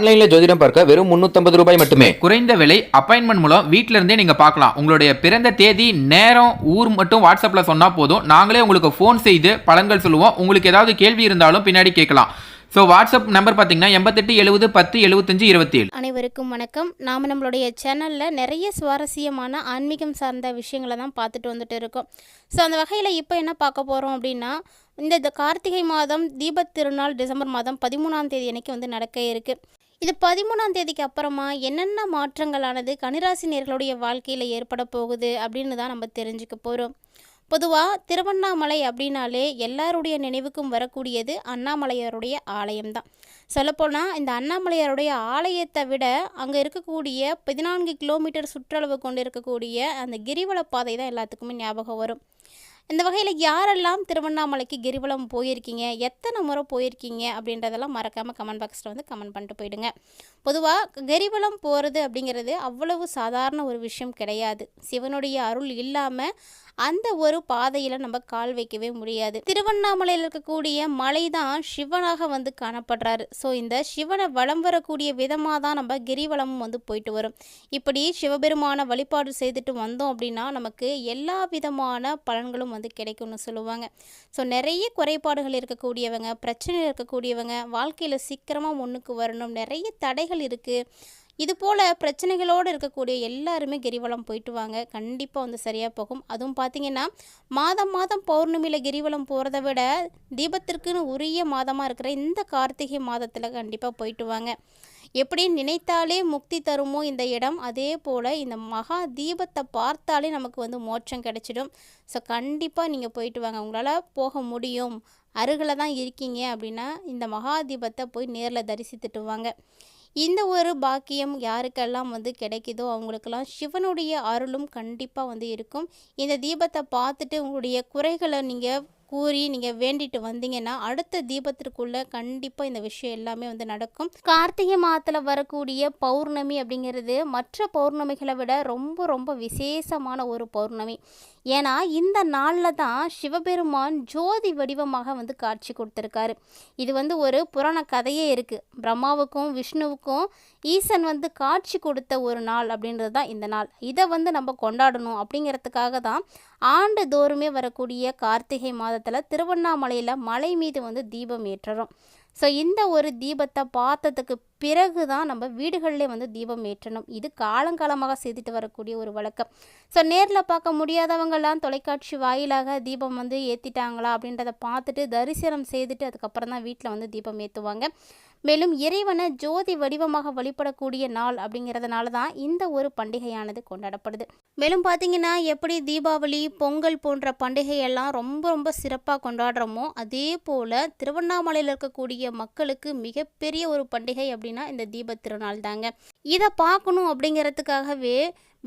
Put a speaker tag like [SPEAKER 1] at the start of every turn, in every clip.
[SPEAKER 1] ஆன்லைன்ல ஜோதிடம் பார்க்க வெறும் 350 ரூபாய் மட்டுமே.
[SPEAKER 2] குறைந்த விலை அப்பாயின்மெண்ட் மூலம் வீட்ல இருந்தே நீங்க பார்க்கலாம். உங்களுடைய பிறந்த தேதி நேரம் ஊர் மட்டும் வாட்ஸ்அப்ல சொன்னா போதும். நாங்களே உங்களுக்கு ஃபோன் செய்து பலன்கள் சொல்லுவோம். உங்களுக்கு ஏதாவது கேள்வி இருந்தாலும் பின்னாடி கேட்கலாம். ஸோ வாட்ஸ்அப் நம்பர் பார்த்தீங்கன்னா எண்பத்தெட்டு எழுபது பத்து எழுபத்தஞ்சு இருபத்தி ஏழு
[SPEAKER 3] அனைவருக்கும் வணக்கம். நாம் நம்மளுடைய சேனலில் நிறைய சுவாரஸ்யமான ஆன்மீகம் சார்ந்த விஷயங்களை தான் பார்த்துட்டு வந்துட்டு இருக்கோம். ஸோ அந்த வகையில் இப்போ என்ன பார்க்க போகிறோம் அப்படின்னா இந்த கார்த்திகை மாதம் தீபத் திருநாள் டிசம்பர் மாதம் பதிமூணாம் தேதி அன்னைக்கு வந்து நடக்க இருக்குது இது பதிமூணாம் தேதிக்கு அப்புறமா என்னென்ன மாற்றங்களானது கனிராசினியர்களுடைய வாழ்க்கையில் ஏற்பட போகுது அப்படின்னு தான் நம்ம தெரிஞ்சுக்க போகிறோம் பொதுவாக திருவண்ணாமலை அப்படின்னாலே எல்லாருடைய நினைவுக்கும் வரக்கூடியது அண்ணாமலையாருடைய ஆலயம்தான் சொல்லப்போனால் இந்த அண்ணாமலையாருடைய ஆலயத்தை விட அங்கே இருக்கக்கூடிய பதினான்கு கிலோமீட்டர் சுற்றளவு கொண்டு இருக்கக்கூடிய அந்த கிரிவல பாதை தான் எல்லாத்துக்குமே ஞாபகம் வரும். இந்த வகையில் யாரெல்லாம் திருவண்ணாமலைக்கு கிரிவலம் போயிருக்கீங்க? எத்தனை முறை போயிருக்கீங்க? அப்படின்றதெல்லாம் மறக்காமல் கமெண்ட் பாக்ஸில் வந்து கமெண்ட் பண்ணிட்டு போயிடுங்க. பொதுவாக கிரிவலம் போகிறது அப்படிங்கிறது அவ்வளவு சாதாரண ஒரு விஷயம் கிடையாது. சிவனுடைய அருள் இல்லாமல் அந்த ஒரு பாதையில் நம்ம கால் வைக்கவே முடியாது. திருவண்ணாமலையில் இருக்கக்கூடிய மலை தான் சிவனாக வந்து காணப்படுறாரு. ஸோ இந்த சிவனை வளம் வரக்கூடிய விதமாக தான் நம்ம கிரிவலமும் வந்து போயிட்டு வரும். இப்படி சிவபெருமான வழிபாடு செய்துட்டு வந்தோம் அப்படின்னா நமக்கு எல்லா விதமான பலன்களும் வந்து கிடைக்கும்னு சொல்லுவாங்க. ஸோ நிறைய குறைபாடுகள் இருக்கக்கூடியவங்க பிரச்சனை இருக்கக்கூடியவங்க வாழ்க்கையில் சீக்கிரமாக முன்னுக்கு வரணும். நிறைய தடைகள் இருக்குது இது போல் பிரச்சனைகளோடு இருக்கக்கூடிய எல்லாருமே கிரிவலம் போயிட்டு வாங்க. கண்டிப்பாக வந்து சரியாக போகும். அதுவும் பார்த்தீங்கன்னா மாதம் மாதம் பௌர்ணமியில் கிரிவலம் போகிறத விட தீபத்திற்குன்னு உரிய மாதமாக இருக்கிற இந்த கார்த்திகை மாதத்தில் கண்டிப்பாக போயிட்டு வாங்க. எப்படி நினைத்தாலே முக்தி தருமோ இந்த இடம் அதே போல் இந்த மகா தீபத்தை பார்த்தாலே நமக்கு வந்து மோட்சம் கிடச்சிடும். ஸோ கண்டிப்பாக நீங்கள் போயிட்டு வாங்க. உங்களால் போக முடியும். அருகில் தான் இருக்கீங்க அப்படின்னா இந்த மகா தீபத்தை போய் நேரில் தரிசித்துட்டு வாங்க. இந்த ஒரு பாக்கியம் யாருக்கெல்லாம் வந்து கிடைக்குதோ அவங்களுக்கெல்லாம் சிவனுடைய அருளும் கண்டிப்பாக வந்து இருக்கும். இந்த தீபத்தை பார்த்துட்டு உங்களுடைய குறைகளை நீங்கள் கூறி நீங்கள் வேண்டிட்டு வந்தீங்கன்னா அடுத்த தீபத்திற்குள்ள கண்டிப்பாக இந்த விஷயம் எல்லாமே வந்து நடக்கும். கார்த்திகை மாதத்தில் வரக்கூடிய பௌர்ணமி அப்படிங்கிறது மற்ற பௌர்ணமிகளை விட ரொம்ப ரொம்ப விசேஷமான ஒரு பௌர்ணமி. ஏன்னா இந்த நாளில் தான் சிவபெருமான் ஜோதி வடிவமாக வந்து காட்சி கொடுத்துருக்காரு. இது வந்து ஒரு புராண கதையே இருக்குது பிரம்மாவுக்கும் விஷ்ணுவுக்கும் ஈசன் வந்து காட்சி கொடுத்த ஒரு நாள் அப்படின்றது தான் இந்த நாள். இதை வந்து நம்ம கொண்டாடணும் அப்படிங்கிறதுக்காக தான் ஆண்டுதோறுமே வரக்கூடிய கார்த்திகை மாதத்தில் திருவண்ணாமலையில் மலை மீது வந்து தீபம் ஏற்றுறோம். ஸோ இந்த ஒரு தீபத்தை பார்த்ததுக்கு பிறகு தான் நம்ம வீடுகளிலே வந்து தீபம் ஏற்றணும். இது காலங்காலமாக செய்துட்டு வரக்கூடிய ஒரு வழக்கம். ஸோ நேரில் பார்க்க முடியாதவங்கெல்லாம் தொலைக்காட்சி வாயிலாக தீபம் வந்து ஏற்றிட்டாங்களா அப்படின்றத பார்த்துட்டு தரிசனம் செய்துட்டு அதுக்கப்புறம் தான் வீட்டில் வந்து தீபம் ஏற்றுவாங்க மேலும் இறைவனை ஜோதி வடிவமாக வழிபடக்கூடிய நாள் அப்படிங்கிறதுனால தான் இந்த ஒரு பண்டிகையானது கொண்டாடப்படுது. மேலும் பார்த்தீங்கன்னா எப்படி தீபாவளி பொங்கல் போன்ற பண்டிகையெல்லாம் ரொம்ப ரொம்ப சிறப்பாக கொண்டாடுறோமோ அதே போல் திருவண்ணாமலையில் இருக்கக்கூடிய மக்களுக்கு மிகப்பெரிய ஒரு பண்டிகை அப்படின்னா இந்த தீபத் திருநாள் தாங்க இதை பார்க்கணும் அப்படிங்கிறதுக்காகவே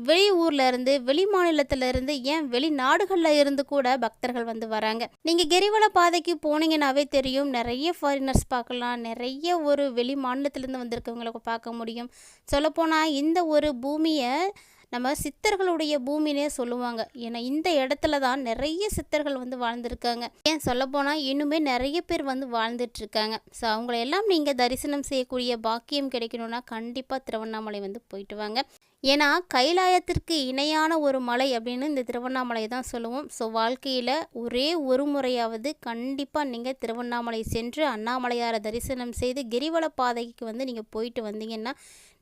[SPEAKER 3] வெளியூர்ல இருந்து வெளி மாநிலத்துல இருந்து ஏன் வெளிநாடுகளில் இருந்து கூட பக்தர்கள் வந்து வராங்க. நீங்க கிரிவல பாதைக்கு போனீங்கன்னாவே தெரியும். நிறைய ஃபாரினர்ஸ் பார்க்கலாம். நிறைய ஒரு வெளி மாநிலத்திலேருந்து வந்திருக்கவங்களை பார்க்க முடியும். சொல்லப்போனால் இந்த ஒரு பூமியை நம்ம சித்தர்களுடைய பூமினே சொல்லுவாங்க ஏன்னா இந்த இடத்துல தான் நிறைய சித்தர்கள் வந்து வாழ்ந்திருக்காங்க. ஏன் சொல்லப்போனால் இன்னுமே நிறைய பேர் வந்து வாழ்ந்துட்டு இருக்காங்க ஸோ அவங்களெல்லாம் நீங்கள் தரிசனம் செய்யக்கூடிய பாக்கியம் கிடைக்கணும்னா கண்டிப்பாக திருவண்ணாமலை வந்து போயிட்டு வாங்க. ஏன்னா கைலாயத்திற்கு இணையான ஒரு மலை அப்படின்னு இந்த திருவண்ணாமலை தான் சொல்லுவோம். ஸோ வாழ்க்கையில் ஒரே ஒரு முறையாவது கண்டிப்பாக நீங்கள் திருவண்ணாமலை சென்று அண்ணாமலையாரை தரிசனம் செய்து கிரிவல பாதைக்கு வந்து நீங்கள் போயிட்டு வந்தீங்கன்னா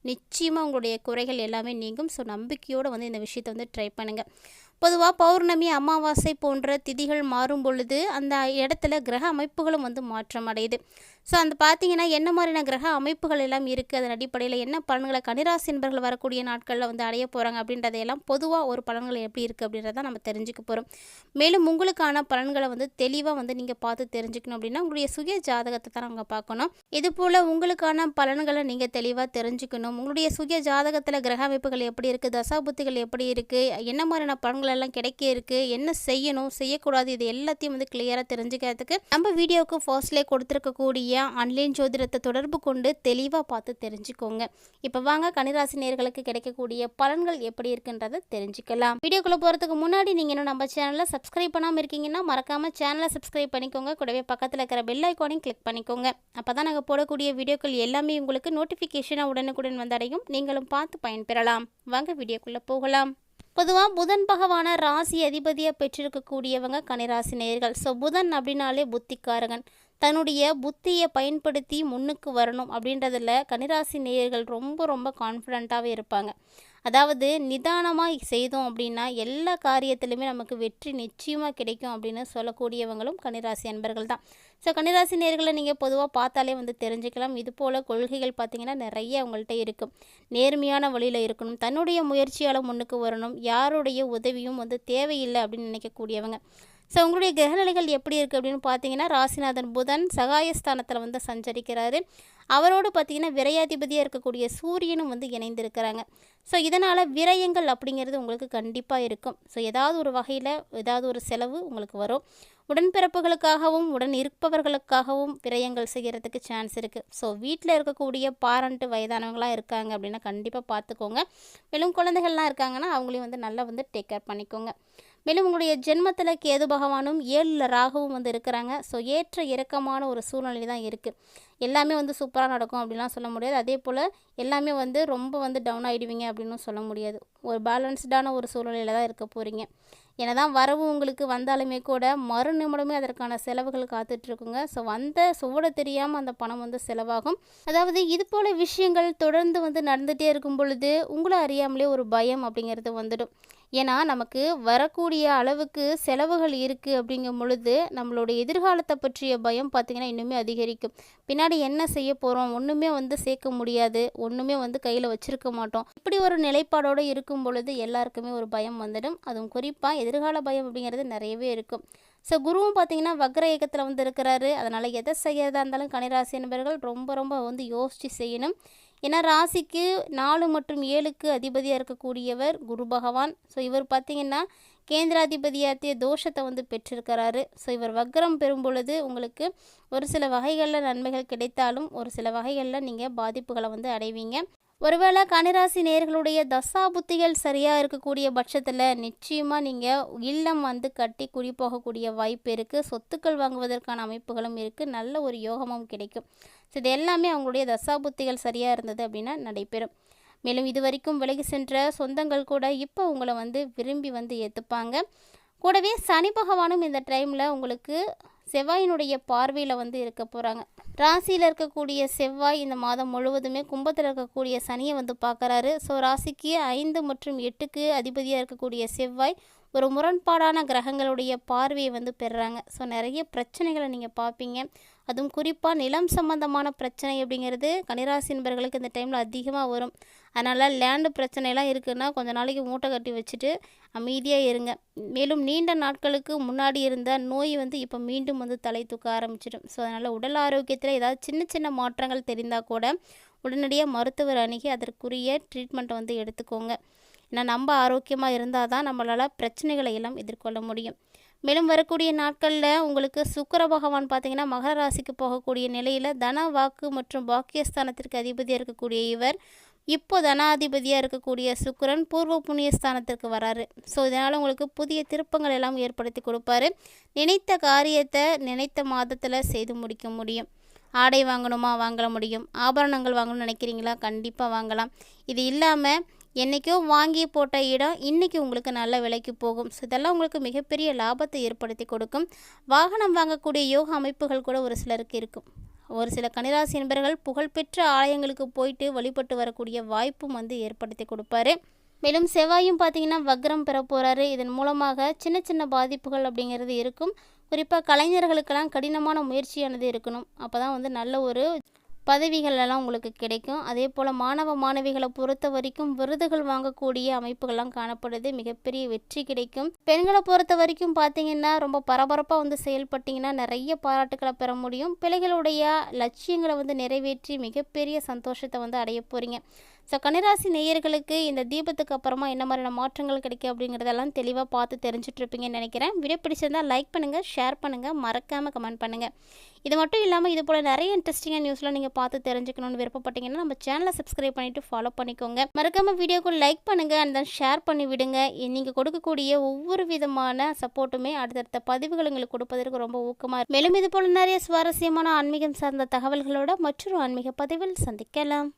[SPEAKER 3] நிச்சயமாக உங்களுடைய குறைகள் எல்லாமே நீங்கும். ஸோ நம்பிக்கையோடு வந்து இந்த விஷயத்தை வந்து ட்ரை பண்ணுங்கள் பொதுவாக பௌர்ணமி அமாவாசை போன்ற திதிகள் மாறும் பொழுது அந்த இடத்துல கிரக அமைப்புகளும் வந்து மாற்றம் அடையுது ஸோ அந்த பார்த்தீங்கன்னா என்ன மாதிரியான கிரக அமைப்புகள் எல்லாம் இருக்குது அதன் அடிப்படையில் என்ன பலன்களை கனிராசி என்பர்கள் வரக்கூடிய நாட்களில் வந்து அடைய போகிறாங்க அப்படின்றதையெல்லாம் பொதுவாக ஒரு பலன்கள் எப்படி இருக்குது அப்படின்றத நம்ம தெரிஞ்சுக்க போகிறோம் மேலும் உங்களுக்கான பலன்களை வந்து தெளிவாக வந்து நீங்கள் பார்த்து தெரிஞ்சுக்கணும் அப்படின்னா உங்களுடைய சுய ஜாதகத்தை தான் நாங்கள் பார்க்கணும். இது போல் உங்களுக்கான பலன்களை நீங்கள் தெளிவாக தெரிஞ்சுக்கணும். உங்களுடைய சுய ஜாதகத்தில் கிரக அமைப்புகள் எப்படி இருக்குது தசாபுத்திகள் எப்படி இருக்குது என்ன மாதிரியான பலன்கள் எல்லாம் கிடைக்க இருக்குது என்ன செய்யணும்? செய்யக்கூடாது? இது எல்லாத்தையும் வந்து கிளியராக தெரிஞ்சுக்கிறதுக்கு நம்ம வீடியோவுக்கு ஃபர்ஸ்ட்லேயே கொடுத்துருக்கக்கூடிய ஆன்லைன் ஜோதிடத்தை தொடர்பு கொண்டு தெளிவாக பார்த்து தெரிஞ்சுக்கோங்க. இப்போ வாங்க கனிராசி நேர்களுக்கு கிடைக்கக்கூடிய பலன்கள் எப்படி இருக்குன்றதை தெரிஞ்சுக்கலாம். வீடியோக்குள்ளே போகிறதுக்கு முன்னாடி நீங்கள் இன்னும் நம்ம சேனலை சப்ஸ்கிரைப் பண்ணாமல் இருக்கீங்கன்னா மறக்காமல் சேனலை சப்ஸ்கிரைப் பண்ணிக்கோங்க. கூடவே பக்கத்தில் இருக்கிற பெல் ஐக்கானையும் கிளிக் பண்ணிக்கோங்க. அப்போ தான் நாங்கள் போடக்கூடிய வீடியோக்கள் எல்லாமே உங்களுக்கு நோட்டிஃபிகேஷனாக உடனுக்குடன் வந்தடையும். நீங்களும் பார்த்து பயன்பெறலாம். வாங்க வீடியோக்குள்ளே போகலாம். பொதுவாக புதன் பகவான ராசி அதிபதியாக பெற்றிருக்கக்கூடியவங்க கனிராசி நேர்கள் ஸோ புதன் அப்படின்னாலே புத்திக்காரகன். தன்னுடைய புத்தியை பயன்படுத்தி முன்னுக்கு வரணும் அப்படின்றதில் கன்னிராசி நேயர்கள் ரொம்ப ரொம்ப கான்ஃபிடண்ட்டாகவே இருப்பாங்க. அதாவது நிதானமாக செய்தோம் அப்படின்னா எல்லா காரியத்திலுமே நமக்கு வெற்றி நிச்சயமாக கிடைக்கும் அப்படின்னு சொல்லக்கூடியவங்களும் கன்னிராசி அன்பர்கள் தான். ஸோ கன்னிராசி நேர்களை நீங்கள் பொதுவாக பார்த்தாலே வந்து தெரிஞ்சுக்கலாம். இது போல் கொள்கைகள் பார்த்திங்கன்னா நிறைய அவங்கள்ட்ட இருக்கும். நேர்மையான வழியில் இருக்கணும். தன்னுடைய முயற்சியால் முன்னுக்கு வரணும். யாருடைய உதவியும் வந்து தேவையில்லை அப்படின்னு நினைக்கக்கூடியவங்க. ஸோ உங்களுடைய கிரகநிலைகள் எப்படி இருக்குது அப்படின்னு பார்த்தீங்கன்னா ராசிநாதன் புதன் சகாயஸ்தானத்தில் வந்து சஞ்சரிக்கிறாரு. அவரோடு பார்த்தீங்கன்னா விரையாதிபதியாக இருக்கக்கூடிய சூரியனும் வந்து இணைந்திருக்கிறாங்க. ஸோ இதனால் விரயங்கள் அப்படிங்கிறது உங்களுக்கு கண்டிப்பாக இருக்கும். ஸோ ஏதாவது ஒரு வகையில் ஏதாவது ஒரு செலவு உங்களுக்கு வரும். உடன்பிறப்புகளுக்காகவும் உடன் இருப்பவர்களுக்காகவும் விரயங்கள் செய்கிறதுக்கு சான்ஸ் இருக்குது ஸோ வீட்டில் இருக்கக்கூடிய பாரண்ட்டு வயதானவங்களாம் இருக்காங்க அப்படின்னா கண்டிப்பாக பார்த்துக்கோங்க. மேலும் குழந்தைகள்லாம் இருக்காங்கன்னா அவங்களையும் வந்து நல்லா வந்து டேக் கேர் பண்ணிக்கோங்க. மேலும் உங்களுடைய ஜென்மத்தில் கேது பகவானும் ஏழில் ராகவும் வந்து இருக்கிறாங்க. ஸோ ஏற்ற இறக்கமான ஒரு சூழ்நிலை தான் இருக்குது எல்லாமே வந்து சூப்பராக நடக்கும் அப்படிலாம் சொல்ல முடியாது. அதே போல் எல்லாமே வந்து ரொம்ப வந்து டவுன் ஆகிடுவீங்க அப்படின்னு சொல்ல முடியாது. ஒரு பேலன்ஸ்டான ஒரு சூழ்நிலையில் தான் இருக்க போகிறீங்க என்னதான் வரவு உங்களுக்கு வந்தாலுமே கூட மறு நிமிடமே அதற்கான செலவுகள் காத்துட்ருக்குங்க. ஸோ வந்த சுவட தெரியாமல் அந்த பணம் வந்து செலவாகும். அதாவது இது போல் விஷயங்கள் தொடர்ந்து வந்து நடந்துகிட்டே இருக்கும் பொழுது உங்களை அறியாமலே ஒரு பயம் அப்படிங்கிறது வந்துடும். ஏன்னா நமக்கு வரக்கூடிய அளவுக்கு செலவுகள் இருக்குது அப்படிங்கும் பொழுது நம்மளுடைய எதிர்காலத்தை பற்றிய பயம் பார்த்திங்கன்னா இன்னுமே அதிகரிக்கும். பின்னாடி என்ன செய்ய போகிறோம் ஒன்றுமே வந்து சேர்க்க முடியாது. ஒன்றுமே வந்து கையில் வச்சுருக்க மாட்டோம். இப்படி ஒரு நிலைப்பாடோடு இருக்கும் பொழுது எல்லாருக்குமே ஒரு பயம் வந்துடும். அதுவும் குறிப்பாக எதிர்கால பயம் அப்படிங்கிறது நிறையவே இருக்கும். ஸோ குருவும் பார்த்தீங்கன்னா வக்ர இயக்கத்தில் வந்து இருக்கிறாரு. அதனால் எதை செய்யறதா இருந்தாலும் கனிராசி என்பவர்கள் ரொம்ப ரொம்ப வந்து யோசித்து செய்யணும். ஏன்னா ராசிக்கு நாலு மற்றும் ஏழுக்கு அதிபதியாக இருக்கக்கூடியவர் குரு பகவான். ஸோ இவர் பார்த்தீங்கன்னா கேந்திராதிபதியாத்திய தோஷத்தை வந்து பெற்றிருக்கிறாரு. ஸோ இவர் வக்ரம் பெறும் பொழுது உங்களுக்கு ஒரு சில வகைகளில் நன்மைகள் கிடைத்தாலும் ஒரு சில வகைகளில் நீங்கள் பாதிப்புகளை வந்து அடைவீங்க. ஒருவேளை கனிராசி நேர்களுடைய தசா புத்திகள் சரியாக இருக்கக்கூடிய பட்சத்தில் நிச்சயமாக நீங்கள் இல்லம் வந்து கட்டி குடி போகக்கூடிய வாய்ப்பு இருக்குது சொத்துக்கள் வாங்குவதற்கான அமைப்புகளும் இருக்குது நல்ல ஒரு யோகமும் கிடைக்கும். ஸோ இது எல்லாமே அவங்களுடைய தசா புத்திகள் சரியாக இருந்தது அப்படின்னா நடைபெறும். மேலும் இது வரைக்கும் விலகி சென்ற சொந்தங்கள் கூட இப்போ உங்களை வந்து விரும்பி வந்து ஏற்றுப்பாங்க கூடவே சனி பகவானும் இந்த டைமில் உங்களுக்கு செவ்வாயினுடைய பார்வையில் வந்து இருக்க போகிறாங்க ராசியில் இருக்கக்கூடிய செவ்வாய் இந்த மாதம் முழுவதுமே கும்பத்தில் இருக்கக்கூடிய சனியை வந்து பார்க்குறாரு. ஸோ ராசிக்கு ஐந்து மற்றும் எட்டுக்கு அதிபதியாக இருக்கக்கூடிய செவ்வாய் ஒரு முரண்பாடான கிரகங்களுடைய பார்வையை வந்து பெறுறாங்க. ஸோ நிறைய பிரச்சனைகளை நீங்கள் பார்ப்பீங்க. அதுவும் குறிப்பாக நிலம் சம்பந்தமான பிரச்சனை அப்படிங்கிறது கன்னிராசி நண்பர்களுக்கு இந்த டைமில் அதிகமாக வரும். அதனால் லேண்டு பிரச்சனைலாம் இருக்குதுன்னா கொஞ்சம் நாளைக்கு மூட்டை கட்டி வச்சுட்டு அமைதியாக இருங்க. மேலும் நீண்ட நாட்களுக்கு முன்னாடி இருந்த நோய் வந்து இப்போ மீண்டும் வந்து தலை தூக்க ஆரம்பிச்சிடும். ஸோ அதனால் உடல் ஆரோக்கியத்தில் ஏதாவது சின்ன சின்ன மாற்றங்கள் தெரிந்தால் கூட உடனடியாக மருத்துவர் அணுகி அதற்குரிய ட்ரீட்மெண்ட்டை வந்து எடுத்துக்கோங்க. ஏன்னா நம்ம ஆரோக்கியமாக இருந்தால் தான் நம்மளால் பிரச்சனைகளை எல்லாம் எதிர்கொள்ள முடியும். மேலும் வரக்கூடிய நாட்களில் உங்களுக்கு சுக்கர பகவான் பார்த்தீங்கன்னா மகர ராசிக்கு போகக்கூடிய நிலையில் தன வாக்கு மற்றும் பாக்கியஸ்தானத்திற்கு அதிபதியாக இருக்கக்கூடிய இவர். இப்போ தனாதிபதியாக இருக்கக்கூடிய சுக்கிரன் பூர்வ புண்ணிய ஸ்தானத்திற்கு வராரு. ஸோ இதனால் உங்களுக்கு புதிய திருப்பங்கள் எல்லாம் ஏற்படுத்தி கொடுப்பாரு. நினைத்த காரியத்தை நினைத்த மாதத்தில் செய்து முடிக்க முடியும். ஆடை வாங்கணுமா? வாங்க முடியும். ஆபரணங்கள் வாங்கணும்னு நினைக்கிறீங்களா? கண்டிப்பாக வாங்கலாம். இது இல்லாமல் என்றைக்கோ வாங்கி போட்ட இடம் இன்றைக்கி உங்களுக்கு நல்ல விலைக்கு போகும். ஸோ இதெல்லாம் உங்களுக்கு மிகப்பெரிய லாபத்தை ஏற்படுத்தி கொடுக்கும். வாகனம் வாங்கக்கூடிய யோக அமைப்புகள் கூட ஒரு சிலருக்கு இருக்கும். ஒரு சில கனிராசி என்பர்கள் புகழ்பெற்ற ஆலயங்களுக்கு போயிட்டு வழிபட்டு வரக்கூடிய வாய்ப்பும் வந்து ஏற்படுத்தி கொடுப்பாரு. மேலும் செவ்வாயும் பார்த்தீங்கன்னா வக்ரம் பெற போகிறாரு இதன் மூலமாக சின்ன சின்ன பாதிப்புகள் அப்படிங்கிறது இருக்கும். குறிப்பாக கலைஞர்களுக்கெல்லாம் கடினமான முயற்சியானது இருக்கணும். அப்போ தான் வந்து நல்ல ஒரு பதவிகளெல்லாம் உங்களுக்கு கிடைக்கும். அதே போல் மாணவ மாணவிகளை பொறுத்த வரைக்கும் விருதுகள் வாங்கக்கூடிய அமைப்புகள்லாம் காணப்படுது. மிகப்பெரிய வெற்றி கிடைக்கும். பெண்களை பொறுத்த வரைக்கும் பார்த்தீங்கன்னா ரொம்ப பரபரப்பாக வந்து செயல்பட்டீங்கன்னா நிறைய பாராட்டுகளை பெற முடியும். பிள்ளைகளுடைய லட்சியங்களை வந்து நிறைவேற்றி மிகப்பெரிய சந்தோஷத்தை வந்து அடைய போகிறீங்க ஸோ கன்னிராசி நேயர்களுக்கு இந்த தீபத்துக்கு அப்புறமா என்ன மாதிரியான மாற்றங்கள் கிடைக்கும் அப்படிங்கிறதெல்லாம் தெளிவாக பார்த்து தெரிஞ்சிட்ருப்பீங்கன்னு நினைக்கிறேன். வீடியோ பிடிச்சிருந்தால் லைக் பண்ணுங்கள் ஷேர் பண்ணுங்கள் மறக்காமல் கமெண்ட் பண்ணுங்கள் இது மட்டும் இல்லாமல் இது போல் நிறைய இன்ட்ரெஸ்டிங்காக நியூஸ்லாம் நீங்கள் பார்த்து தெரிஞ்சுக்கணும்னு விருப்பப்பட்டீங்கன்னா நம்ம சேனலை சப்ஸ்கிரைப் பண்ணிவிட்டு ஃபாலோ பண்ணிக்கோங்க. மறக்காமல் வீடியோக்கு லைக் பண்ணுங்கள் அண்ட் தென் ஷேர் பண்ணி விடுங்க. நீங்கள் கொடுக்கக்கூடிய ஒவ்வொரு விதமான சப்போர்ட்டுமே அடுத்தடுத்த பதிவுகள் எங்களுக்கு கொடுப்பதற்கு ரொம்ப ஊக்கமாக இருக்கும் மேலும் இது போல் நிறைய சுவாரஸ்யமான ஆன்மீகம் சார்ந்த தகவல்களோட மற்றொரு ஆன்மீக பதிவில் சந்திக்கலாம்.